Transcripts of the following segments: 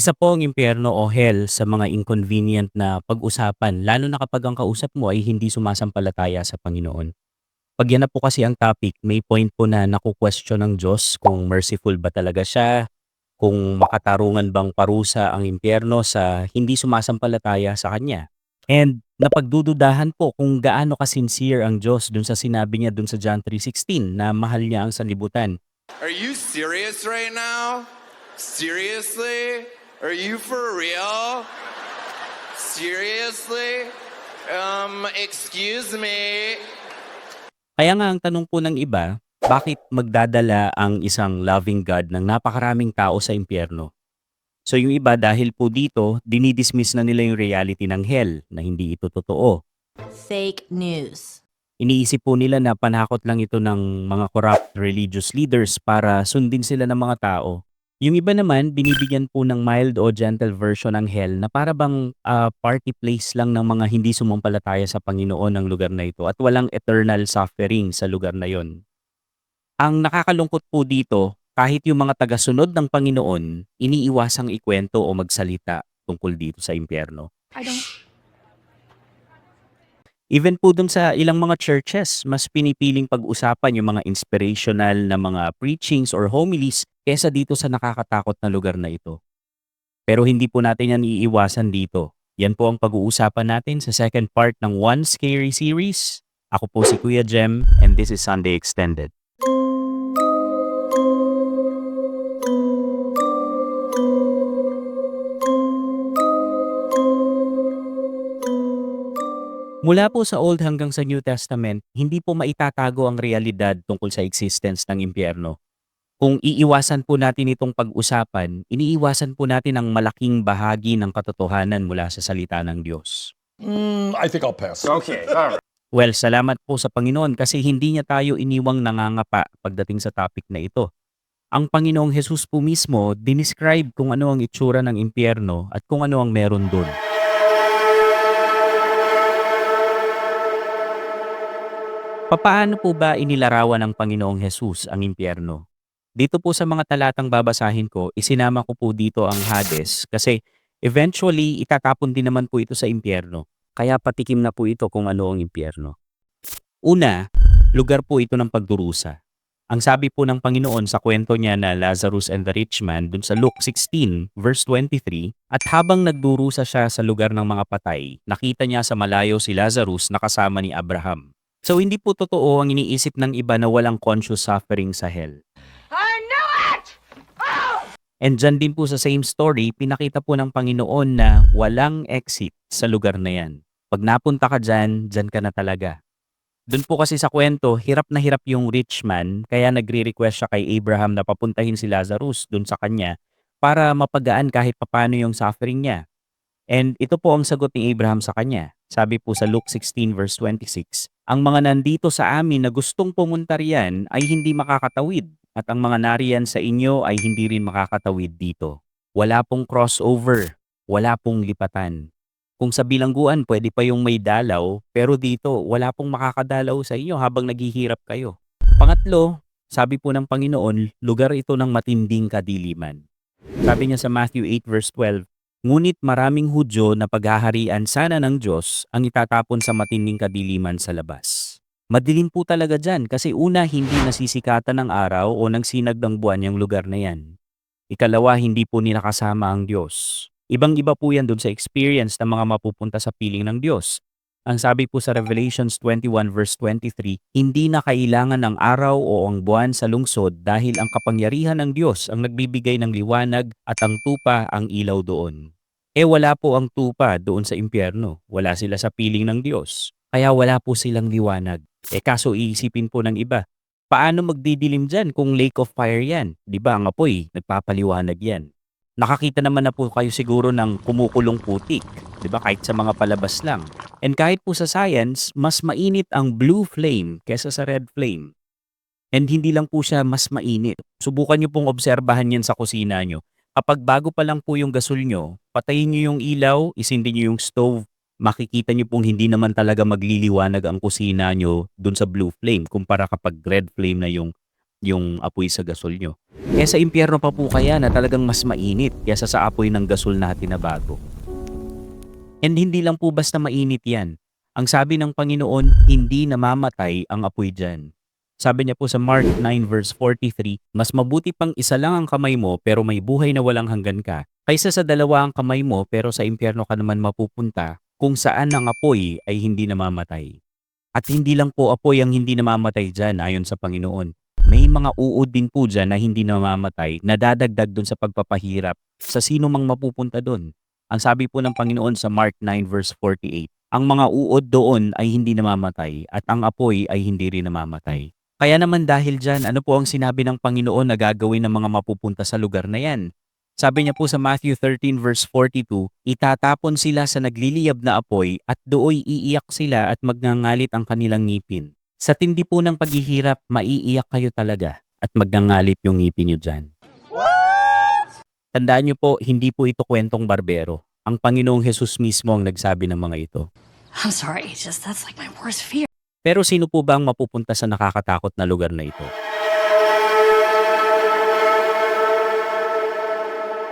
Isa po ang impyerno o hell sa mga inconvenient na pag-usapan lalo na kapag ang kausap mo ay hindi sumasampalataya sa Panginoon. Pag yan na po kasi ang topic, may point po na naku-question ng Diyos kung merciful ba talaga siya, kung makatarungan bang parusa ang impyerno sa hindi sumasampalataya sa Kanya. And napagdududahan po kung gaano ka-sincere ang Diyos dun sa sinabi niya dun sa John 3.16 na mahal niya ang sanlibutan. Are you serious right now? Seriously? Are you for real? Seriously? Um, excuse me. Kaya nga ang tanong po ng iba, bakit magdadala ang isang loving God ng napakaraming tao sa impyerno? So yung iba dahil po dito, dinidismiss na nila yung reality ng hell na hindi ito totoo. Fake news. Iniisip po nila na panakot lang ito ng mga corrupt religious leaders para sundin sila ng mga tao. Yung iba naman, binibigyan po ng mild o gentle version ng hell na para bang ah, party place lang ng mga hindi sumampalataya sa Panginoon ng lugar na ito at walang eternal suffering sa lugar na yon. Ang nakakalungkot po dito, kahit yung mga tagasunod ng Panginoon, iniiwasang ikwento o magsalita tungkol dito sa impyerno. I don't. Even po dun sa ilang mga churches, mas pinipiling pag-usapan yung mga inspirational na mga preachings or homilies kesa dito sa nakakatakot na lugar na ito. Pero hindi po natin yan iiwasan dito. Yan po ang pag-uusapan natin sa second part ng One Scary Series. Ako po si Kuya Jem and this is Sunday Extended. Mula po sa Old hanggang sa New Testament, hindi po maitatago ang realidad tungkol sa existence ng impyerno. Kung iiwasan po natin itong pag-usapan, iniiwasan po natin ang malaking bahagi ng katotohanan mula sa salita ng Diyos. Mm, I think I'll pass. Okay, all right. Well, salamat po sa Panginoon kasi hindi niya tayo iniwang nangangapa pagdating sa topic na ito. Ang Panginoong Jesus po mismo dinescribe kung ano ang itsura ng impyerno at kung ano ang meron doon. Papaano po ba inilarawan ng Panginoong Jesus ang impyerno? Dito po sa mga talatang babasahin ko, isinama ko po dito ang Hades kasi eventually itatapon din naman po ito sa impyerno. Kaya patikim na po ito kung ano ang impyerno. Una, lugar po ito ng pagdurusa. Ang sabi po ng Panginoon sa kwento niya na Lazarus and the Rich Man dun sa Luke 16 verse 23, at habang nagdurusa siya sa lugar ng mga patay, nakita niya sa malayo si Lazarus na kasama ni Abraham. So hindi po totoo ang iniisip ng iba na walang conscious suffering sa hell. And dyan din po sa same story, pinakita po ng Panginoon na walang exit sa lugar na yan. Pag napunta ka dyan, dyan ka na talaga. Doon po kasi sa kwento, hirap na hirap yung rich man, kaya nagre-request siya kay Abraham na papuntahin si Lazarus doon sa kanya para mapagaan kahit papano yung suffering niya. And ito po ang sagot ni Abraham sa kanya. Sabi po sa Luke 16 verse 26, Ang mga nandito sa amin na gustong pumunta riyan ay hindi makakatawid at ang mga nariyan sa inyo ay hindi rin makakatawid dito. Wala pong crossover, wala pong lipatan. Kung sa bilangguan pwede pa yung may dalaw, pero dito wala pong makakadalaw sa inyo habang naghihirap kayo. Pangatlo, sabi po ng Panginoon, lugar ito ng matinding kadiliman. Sabi niya sa Matthew 8 verse 12, Ngunit maraming Hudyo na paghaharian sana ng Diyos ang itatapon sa matinding kadiliman sa labas. Madilim po talaga dyan kasi una hindi nasisikatan ng araw o ng sinag ng buwan yung lugar na yan. Ikalawa, hindi po nila kasama ang Diyos. Ibang-iba po yan dun sa experience ng mga mapupunta sa piling ng Diyos. Ang sabi po sa Revelations 21 verse 23, hindi na kailangan ng araw o ang buwan sa lungsod dahil ang kapangyarihan ng Diyos ang nagbibigay ng liwanag at ang tupa ang ilaw doon. Eh wala po ang tupa doon sa impyerno. Wala sila sa piling ng Diyos. Kaya wala po silang liwanag. Eh kaso iisipin po ng iba, paano magdidilim dyan kung lake of fire yan? Di ba ang apoy, nagpapaliwanag yan. Nakakita naman na po kayo siguro ng kumukulong putik, di ba kahit sa mga palabas lang. And kahit po sa science, mas mainit ang blue flame kesa sa red flame. And hindi lang po siya mas mainit. Subukan nyo pong obserbahan yan sa kusina nyo. Kapag bago pa lang po yung gasol nyo, patayin nyo yung ilaw, isindi nyo yung stove, makikita nyo pong hindi naman talaga magliliwanag ang kusina nyo dun sa blue flame kumpara kapag red flame na yung yung apoy sa gasol nyo. Kaya sa impyerno pa po kaya na talagang mas mainit kaysa sa apoy ng gasol na tinabago. And hindi lang po basta mainit yan. Ang sabi ng Panginoon, hindi namamatay ang apoy dyan. Sabi niya po sa Mark 9 verse 43, Mas mabuti pang isa lang ang kamay mo pero may buhay na walang hanggan ka, kaysa sa dalawa ang kamay mo pero sa impyerno ka naman mapupunta, kung saan ang apoy ay hindi namamatay. At hindi lang po apoy ang hindi namamatay dyan ayon sa Panginoon. May mga uod din po dyan na hindi namamatay na dadagdag dun sa pagpapahirap sa sino mang mapupunta dun. Ang sabi po ng Panginoon sa Mark 9 verse 48, ang mga uod doon ay hindi namamatay at ang apoy ay hindi rin namamatay. Kaya naman dahil dyan, ano po ang sinabi ng Panginoon na gagawin ng mga mapupunta sa lugar na yan? Sabi niya po sa Matthew 13 verse 42, itatapon sila sa nagliliyab na apoy at dooy iiyak sila at magngangalit ang kanilang ngipin. Sa tindi po ng paghihirap, maiiyak kayo talaga at magngangalit yung ngipin niyo dyan. Tandaan niyo po, hindi po ito kwentong barbero. Ang Panginoong Jesus mismo ang nagsabi ng mga ito. I'm sorry, just that's like my worst fear. Pero sino po ba ang mapupunta sa nakakatakot na lugar na ito?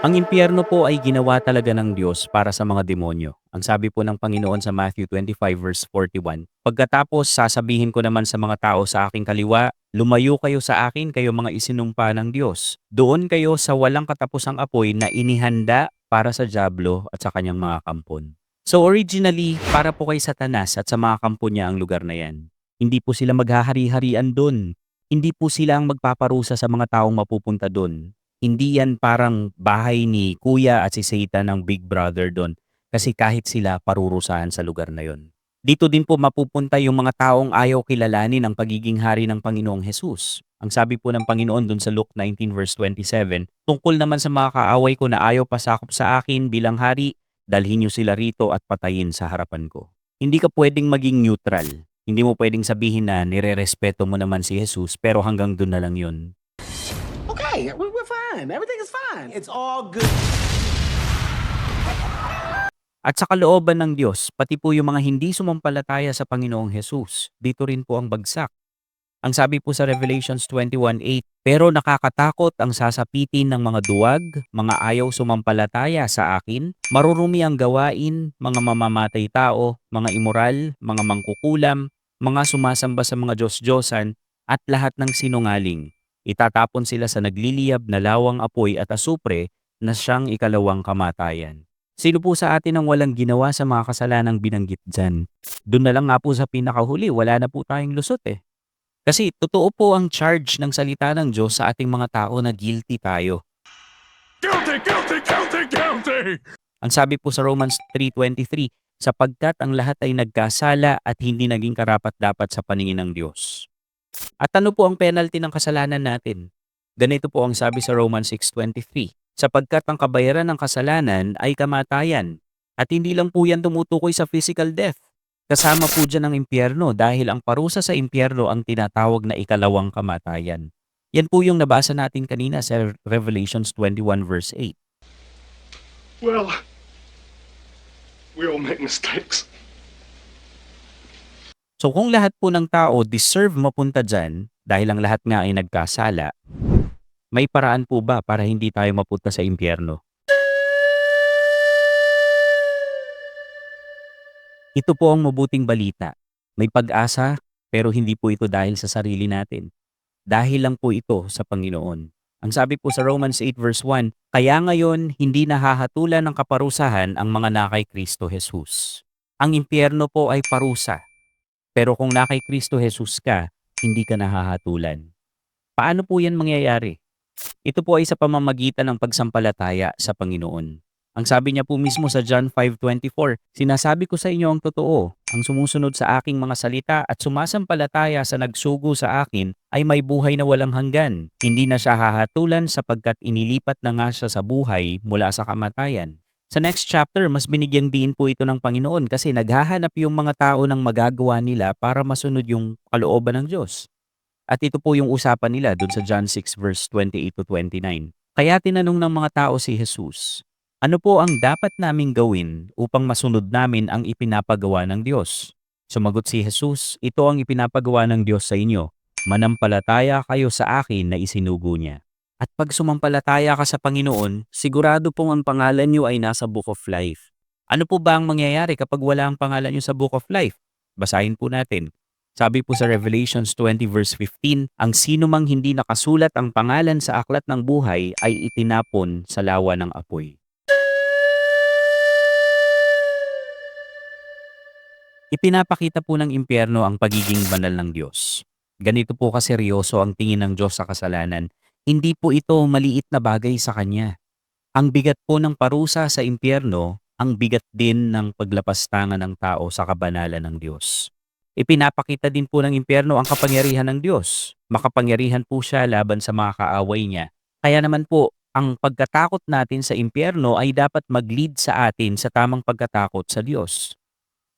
Ang impyerno po ay ginawa talaga ng Diyos para sa mga demonyo. Ang sabi po ng Panginoon sa Matthew 25 verse 41, Pagkatapos sasabihin ko naman sa mga tao sa aking kaliwa, lumayo kayo sa akin kayo mga isinumpa ng Diyos. Doon kayo sa walang katapusang apoy na inihanda para sa Diablo at sa kanyang mga kampon. So originally, para po kay Satanas at sa mga kampo niya ang lugar na yan. Hindi po sila maghahari-harian doon. Hindi po sila ang magpaparusa sa mga taong mapupunta doon. Hindi yan parang bahay ni kuya at si Satan ng big brother doon. Kasi kahit sila parurusahan sa lugar na yon. Dito din po mapupunta yung mga taong ayaw kilalanin ang pagiging hari ng Panginoong Jesus. Ang sabi po ng Panginoon doon sa Luke 19 verse 27, tungkol naman sa mga kaaway ko na ayaw pasakop sa akin bilang hari, dalhin niyo sila rito at patayin sa harapan ko. Hindi ka pwedeng maging neutral. Hindi mo pwedeng sabihin na nire-respeto mo naman si Jesus pero hanggang doon na lang yun. Okay, fine. Everything is fine. It's all good. At sa kalooban ng Diyos, pati po yung mga hindi sumampalataya sa Panginoong Jesus, dito rin po ang bagsak. Ang sabi po sa Revelations 21.8, Pero nakakatakot ang sasapitin ng mga duwag, mga ayaw sumampalataya sa akin, marurumi ang gawain, mga mamamatay tao, mga immoral, mga mangkukulam, mga sumasamba sa mga Diyos-Diyosan, at lahat ng sinungaling. Itatapon sila sa nagliliyab na lawang apoy at asupre na siyang ikalawang kamatayan. Sino po sa atin ang walang ginawa sa mga kasalanang binanggit dyan? Doon na lang nga po sa pinakahuli, wala na po tayong lusot eh. Kasi totoo po ang charge ng salita ng Diyos sa ating mga tao na guilty tayo. Guilty, guilty, guilty, guilty! Ang sabi po sa Romans 3.23, sapagkat ang lahat ay nagkasala at hindi naging karapat-dapat sa paningin ng Diyos. At ano po ang penalty ng kasalanan natin? Ganito po ang sabi sa Romans 6.23, sapagkat ang kabayaran ng kasalanan ay kamatayan. At hindi lang po yan tumutukoy sa physical death. Kasama po dyan ang impyerno dahil ang parusa sa impyerno ang tinatawag na ikalawang kamatayan. Yan po yung nabasa natin kanina sa Revelations 21 verse 8. Well, we all make mistakes. So kung lahat po ng tao deserve mapunta dyan dahil ang lahat nga ay nagkasala, may paraan po ba para hindi tayo mapunta sa impyerno? Ito po ang mabuting balita. May pag-asa pero hindi po ito dahil sa sarili natin. Dahil lang po ito sa Panginoon. Ang sabi po sa Romans 8 verse 1, Kaya ngayon hindi nahahatulan ng kaparusahan ang mga nakay Kristo Jesus. Ang impyerno po ay parusa. Pero kung na kay Kristo Jesus ka, hindi ka nahahatulan. Paano po yan mangyayari? Ito po ay sa pamamagitan ng pagsampalataya sa Panginoon. Ang sabi niya po mismo sa John 5.24, Sinasabi ko sa inyo ang totoo, ang sumusunod sa aking mga salita at sumasampalataya sa nagsugo sa akin ay may buhay na walang hanggan. Hindi na siya hahatulan sapagkat inilipat na nga siya sa buhay mula sa kamatayan. Sa next chapter, mas binigyan din po ito ng Panginoon kasi naghahanap yung mga tao ng magagawa nila para masunod yung kalooban ng Diyos. At ito po yung usapan nila dun sa John 6 verse 28 to 29. Kaya tinanong ng mga tao si Jesus, ano po ang dapat naming gawin upang masunod namin ang ipinapagawa ng Diyos? Sumagot si Jesus, ito ang ipinapagawa ng Diyos sa inyo. manampalataya kayo sa akin na isinugo niya. At pag sumampalataya ka sa Panginoon, sigurado pong ang pangalan niyo ay nasa Book of Life. Ano po ba ang mangyayari kapag wala ang pangalan niyo sa Book of Life? Basahin po natin. Sabi po sa Revelations 20 verse 15, ang sino mang hindi nakasulat ang pangalan sa aklat ng buhay ay itinapon sa lawa ng apoy. Ipinapakita po ng impyerno ang pagiging banal ng Diyos. Ganito po kaseryoso ang tingin ng Diyos sa kasalanan. Hindi po ito maliit na bagay sa Kanya. Ang bigat po ng parusa sa impyerno, ang bigat din ng paglapastangan ng tao sa kabanalan ng Diyos. Ipinapakita din po ng impyerno ang kapangyarihan ng Diyos. Makapangyarihan po siya laban sa mga kaaway niya. Kaya naman po, ang pagkatakot natin sa impyerno ay dapat mag-lead sa atin sa tamang pagkatakot sa Diyos.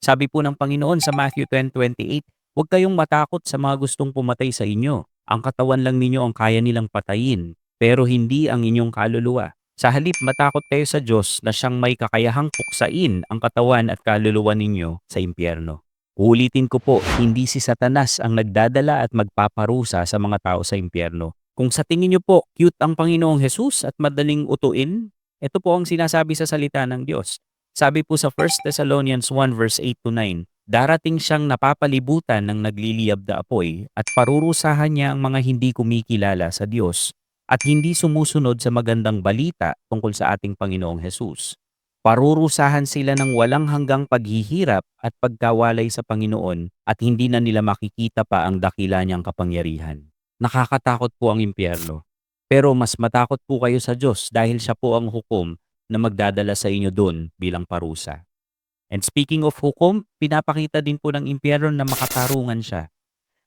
Sabi po ng Panginoon sa Matthew 10.28, Huwag kayong matakot sa mga gustong pumatay sa inyo. Ang katawan lang ninyo ang kaya nilang patayin, pero hindi ang inyong kaluluwa. Sa halip matakot kayo sa Diyos na siyang may kakayahang puksain ang katawan at kaluluwa ninyo sa impyerno. Ulitin ko po, hindi si Satanas ang nagdadala at magpaparusa sa mga tao sa impyerno. Kung sa tingin niyo po cute ang Panginoong Jesus at madaling utuin, ito po ang sinasabi sa salita ng Diyos. Sabi po sa 1 Thessalonians 1 verse 8 to 9, Darating siyang napapalibutan ng nagliliyab na apoy at parurusahan niya ang mga hindi kumikilala sa Diyos at hindi sumusunod sa magandang balita tungkol sa ating Panginoong Hesus. Parurusahan sila ng walang hanggang paghihirap at pagkawalay sa Panginoon at hindi na nila makikita pa ang dakila niyang kapangyarihan. Nakakatakot po ang impyerno. Pero mas matakot po kayo sa Diyos dahil siya po ang hukom na magdadala sa inyo doon bilang parusa. And speaking of hukom, pinapakita din po ng impyerno na makatarungan siya.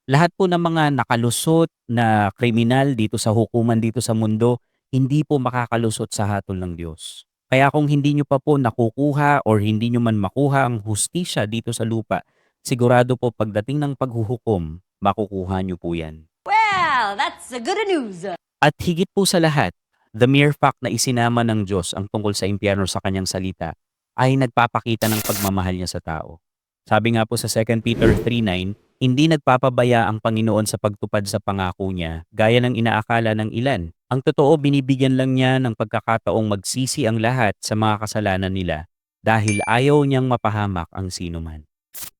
Lahat po ng mga nakalusot na kriminal dito sa hukuman dito sa mundo, hindi po makakalusot sa hatol ng Diyos. Kaya kung hindi nyo pa po nakukuha or hindi nyo man makuha ang hustisya dito sa lupa, sigurado po pagdating ng paghuhukom, makukuha nyo po yan. Well, that's the good news. At higit po sa lahat, the mere fact na isinama ng Diyos ang tungkol sa impyerno sa kanyang salita ay nagpapakita ng pagmamahal niya sa tao. Sabi nga po sa 2 Peter 3.9, hindi nagpapabaya ang Panginoon sa pagtupad sa pangako niya gaya ng inaakala ng ilan. Ang totoo, binibigyan lang niya ng pagkakataong magsisi ang lahat sa mga kasalanan nila dahil ayaw niyang mapahamak ang sino man.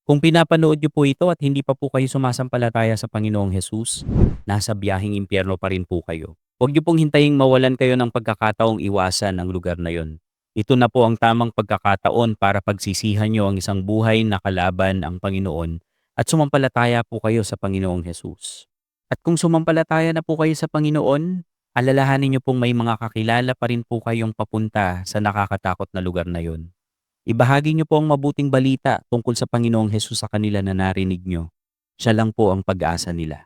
Kung pinapanood niyo po ito at hindi pa po kayo sumasampalataya sa Panginoong Jesus, nasa biyaheng impyerno pa rin po kayo. Huwag niyo pong hintaying mawalan kayo ng pagkakataong iwasan ang lugar na yon. Ito na po ang tamang pagkakataon para pagsisihan niyo ang isang buhay na kalaban ang Panginoon at sumampalataya po kayo sa Panginoong Jesus. At kung sumampalataya na po kayo sa Panginoon, alalahanin niyo pong may mga kakilala pa rin po kayong papunta sa nakakatakot na lugar na yon. Ibahagi niyo po ang mabuting balita tungkol sa Panginoong Jesus sa kanila na narinig niyo. Siya lang po ang pag-asa nila.